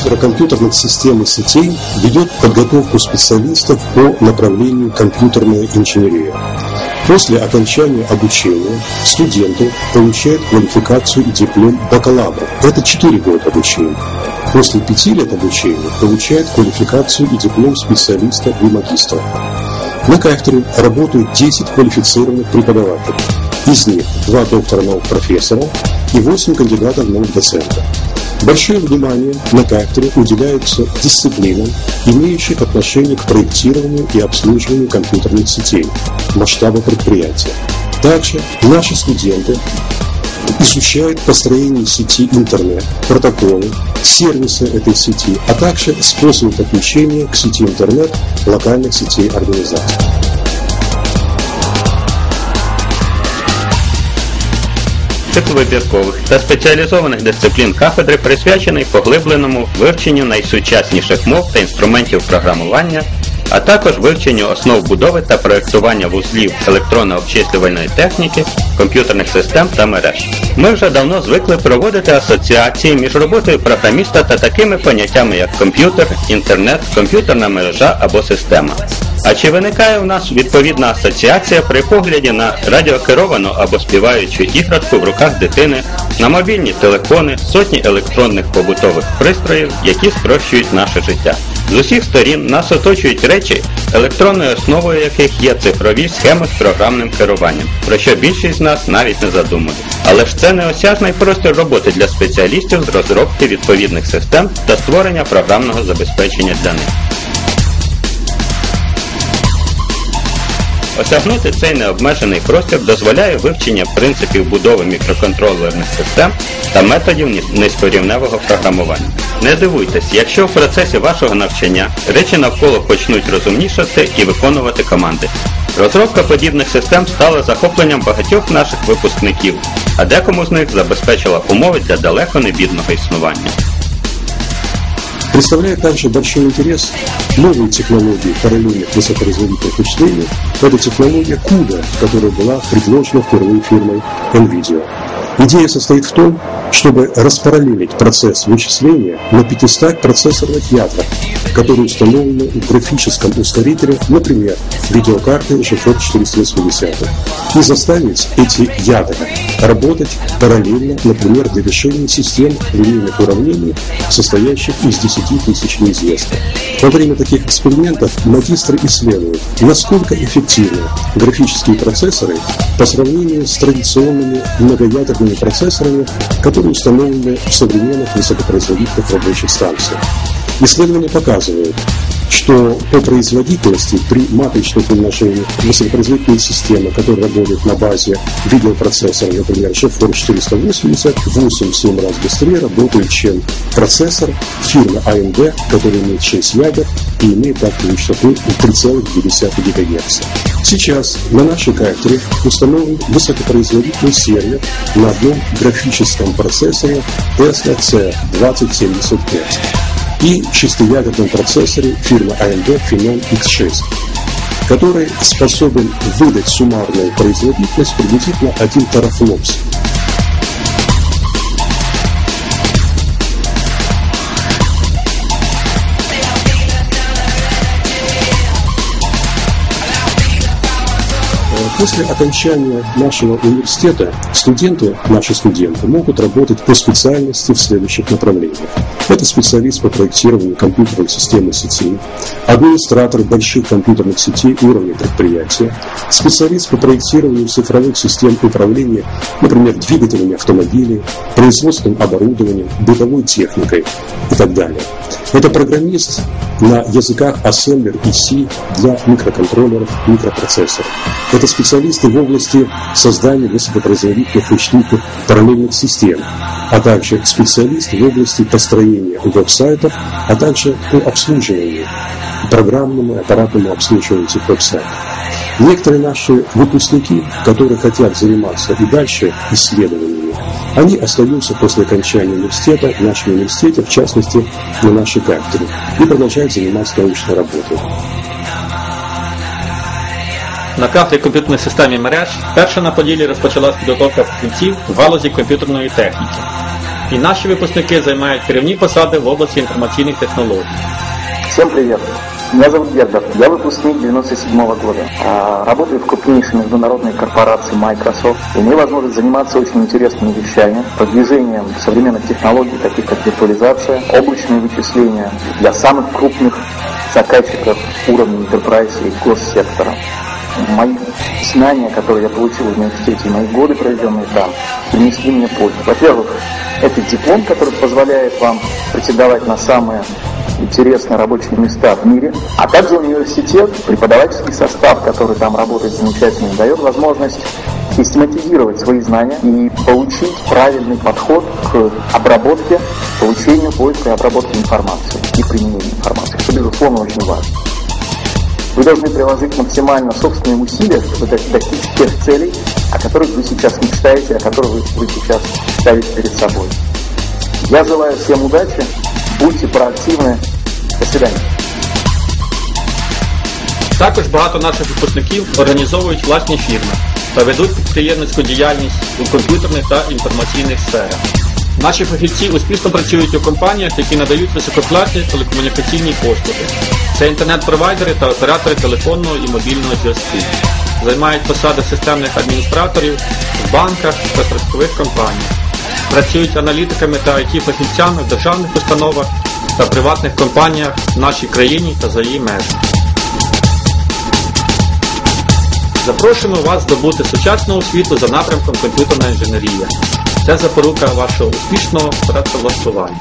кафедра компьютерных систем и сетей ведет подготовку специалистов по направлению компьютерная инженерия. После окончания обучения студенты получают квалификацию и диплом бакалавра. Это 4 года обучения. После 5 лет обучения получают квалификацию и диплом специалиста и магистра. На кафедре работают 10 квалифицированных преподавателей. Из них два доктора наук профессора и 8 кандидатов наук доцента. Большое внимание на кафедре уделяется дисциплинам, имеющим отношение к проектированию и обслуживанию компьютерных сетей масштаба предприятия. Также наши студенты изучают построение сети интернет, протоколы, сервисы этой сети, а также способы подключения к сети интернет локальных сетей организаций. Цикл вибіркових та спеціалізованих дисциплін кафедри присвячений поглибленому вивченню найсучасніших мов та інструментів програмування, а також вивченню основ будови та проєктування вузлів електронно-обчислювальної техніки, комп'ютерних систем та мереж. Ми вже давно звикли проводити асоціації між роботою програміста та такими поняттями, як комп'ютер, інтернет, комп'ютерна мережа або система. А чи виникає у нас відповідна асоціація при погляді на радіокеровану або співаючу іграшку в руках дитини, на мобільні телефони, сотні електронних побутових пристроїв, які спрощують наше життя? З усіх сторін нас оточують речі, електронною основою яких є цифрові схеми з програмним керуванням, про що більшість з нас навіть не задумує. Але ж це неосяжний простір роботи для спеціалістів з розробки відповідних систем та створення програмного забезпечення для них. Осягнути цей необмежений простір дозволяє вивчення принципів будови мікроконтролерних систем та методів низькорівневого програмування. Не дивуйтесь, якщо в процесі вашого навчання речі навколо почнуть розумнішати і виконувати команди. Розробка подібних систем стала захопленням багатьох наших випускників, а декому з них забезпечила умови для далеко не бідного існування. Представляет также большой интерес новые технологии параллельных высокоразвитых вычислений. Это технология CUDA, которая была предложена впервые фирмой NVIDIA. Идея состоит в том, чтобы распараллелить процесс вычисления на 500 процессорных ядрах, которые установлены в графическом ускорителе, например, видеокарты GeForce 480, и заставить эти ядра работать параллельно, например, для решения систем линейных уравнений, состоящих из 10 тысяч неизвестных. Во время таких экспериментов магистры исследуют, насколько эффективны графические процессоры по сравнению с традиционными многоядерными процессорами, которые установлены в современных высокопроизводительных рабочих станциях. Исследования показывают, что по производительности при матричных умножениях высокопроизводительные системы, которые работают на базе видеопроцессора, например, GeForce 480, 8-7 раз быстрее работают, чем процессор фирмы AMD, который имеет 6 ядер и имеет такую частоту 3,2 ГГц. Сейчас на нашей кафедре установлен высокопроизводительный сервер на одном графическом процессоре Tesla C2075 и шестиядерном процессоре фирмы AMD Phenom X6, который способен выдать суммарную производительность приблизительно 1 терафлопс После окончания нашего университета студенты, наши студенты, могут работать по специальности в следующих направлениях. Это специалист по проектированию компьютерных систем и сетей, администратор больших компьютерных сетей уровня предприятия, специалист по проектированию цифровых систем управления, например, двигателями автомобилей, производственным оборудованием, бытовой техникой и так далее. Это программист на языках Assembler и C для микроконтроллеров, микропроцессоров. Это специалисты в области создания высокопроизводительных вычислительных параллельных систем, а также специалисты в области построения веб-сайтов, а также по обслуживанию, программному и аппаратному обслуживанию этих веб-сайтов. Некоторые наши выпускники, которые хотят заниматься и дальше исследованиями, они остаются после окончания университета в нашем университете, в частности, на нашей кафедре, и продолжают заниматься научной работой. На кафедрі комп'ютерної системи мереж перша на поділі розпочалась підготовка фахівців в галузі комп'ютерної техніки. І наші випускники займають керівні посади в області інформаційних технологій. Всем привет! Меня зовут Герберт, я выпускник 97 года. А, Работаю в крупнейшей международной корпорации Microsoft. Имею возможность заниматься очень интересными вещами, продвижением современных технологий, таких как виртуализация, облачные вычисления для самых крупных заказчиков уровня enterprise и госсектора. Мои знания, которые я получил в университете, и мои годы, проведенные там, принесли мне пользу. Во-первых, это диплом, который позволяет вам претендовать на самые интересные рабочие места в мире, а также университет, преподавательский состав, который там работает замечательно, дает возможность систематизировать свои знания и получить правильный подход к обработке, получению, поиску и обработке информации и применению информации, что, безусловно, очень важно. Вы должны приложить максимально собственные усилия, чтобы достичь тех целей, о которых вы сейчас мечтаете, о которых вы, сейчас ставите перед собой. Я желаю всем удачи, будьте проактивны. До свидания. Також багато наших випускників організовують власні фірми та ведуть підприємницьку діяльність у комп'ютерних та інформаційних сферах. Наші фахівці успішно працюють у компаніях, які надають висококласні телекомунікаційні послуги. Це інтернет-провайдери та оператори телефонного і мобільного зв'язку. Займають посади системних адміністраторів в банках та страхових компаніях. Працюють аналітиками та IT-фахівцями в державних установах та приватних компаніях в нашій країні та за її межами. Запрошуємо вас здобути сучасну освіту за напрямком комп'ютерна інженерія. Це запорука вашого успішного працевлаштування.